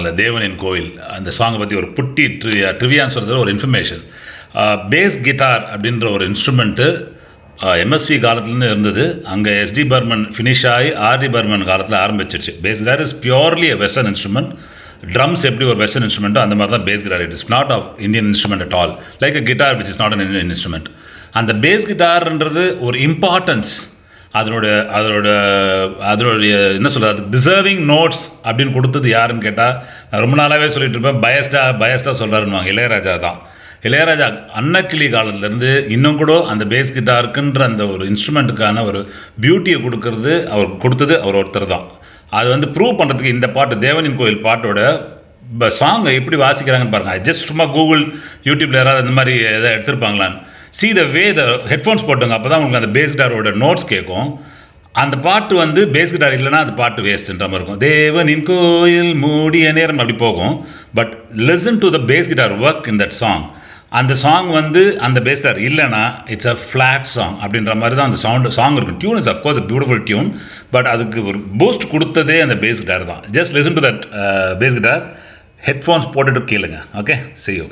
அல்ல தேவனின் கோவில் அந்த சாங்கை பற்றி ஒரு புட்டி ட்ரிவியா ட்ரிவியான்னு சொல்கிறது ஒரு இன்ஃபர்மேஷன் பேஸ் கிட்டார் அப்படின்ற ஒரு இன்ஸ்ட்ருமெண்ட்டு எம்எஸ்வி காலத்துலேருந்து இருந்தது. அங்கே எஸ்டி பர்மன் ஃபினிஷ் ஆகி ஆர்டி பர்மன் காலத்தில் ஆரம்பிச்சிருச்சு. Bass guitar is purely a western instrument drums எப்படி ஒரு வெஸ்டர்ன் இன்ஸ்ட்ருமெண்ட்டோ அந்த மாதிரி தான் bass guitar it is not of Indian instrument at all like a guitar which is not an Indian instrument அந்த பேஸ் கிட்டார்ன்றது ஒரு இம்பார்ட்டன்ஸ் அதனோட அதனோட அதனுடைய என்ன சொல்கிறது அது டிசர்விங் நோட்ஸ் அப்படின்னு கொடுத்தது யாருன்னு கேட்டால் நான் ரொம்ப நாளாகவே சொல்லிட்டு இருப்பேன். பயஸ்டாக பயஸ்டாக சொல்கிறாருன்னுவாங்க இளையராஜா தான். இளையராஜா அன்னக்கிளி காலத்துலேருந்து இன்னும் கூட அந்த பேஸ் கிட்டாருக்குன்ற அந்த ஒரு இன்ஸ்ட்ருமெண்ட்டுக்கான ஒரு பியூட்டியை கொடுக்கறது அவர் கொடுத்தது அவர் ஒருத்தர் தான். அது வந்து ப்ரூவ் பண்ணுறதுக்கு இந்த பாட்டு தேவனின் கோயில் பாட்டோட சாங்கை எப்படி வாசிக்கிறாங்கன்னு பாருங்கள் ஜஸ்ட் சும்மா கூகுள் யூடியூப்பில் யாராவது அந்த மாதிரி எதாவது எடுத்திருப்பாங்களான்னு. See the way the headphones போட்டுங்க அப்போ தான் உங்களுக்கு அந்த பேஸ் கிட்டாரோட நோட்ஸ் கேட்கும். அந்த பாட்டு வந்து பேஸ் கிட்டார் இல்லைன்னா அந்த பாட்டு வேஸ்ட்டுன்ற மாதிரி இருக்கும். தேவனின் கோயில் மூடிய நேரம் அப்படி போகும். But listen to the bass guitar work in that song அந்த சாங் வந்து அந்த பேஸ் கிட்டார் இல்லைன்னா இட்ஸ் அ ஃப்ளாட் சாங் அப்படின்ற மாதிரி தான் அந்த சவுண்டு சாங் இருக்கும். Tune is of course a beautiful tune but அதுக்கு ஒரு பூஸ்ட் கொடுத்ததே அந்த பேஸ் கிட்டார் தான். Just listen to that bass guitar headphones போட்டுட்டு கேளுங்க. Okay see you.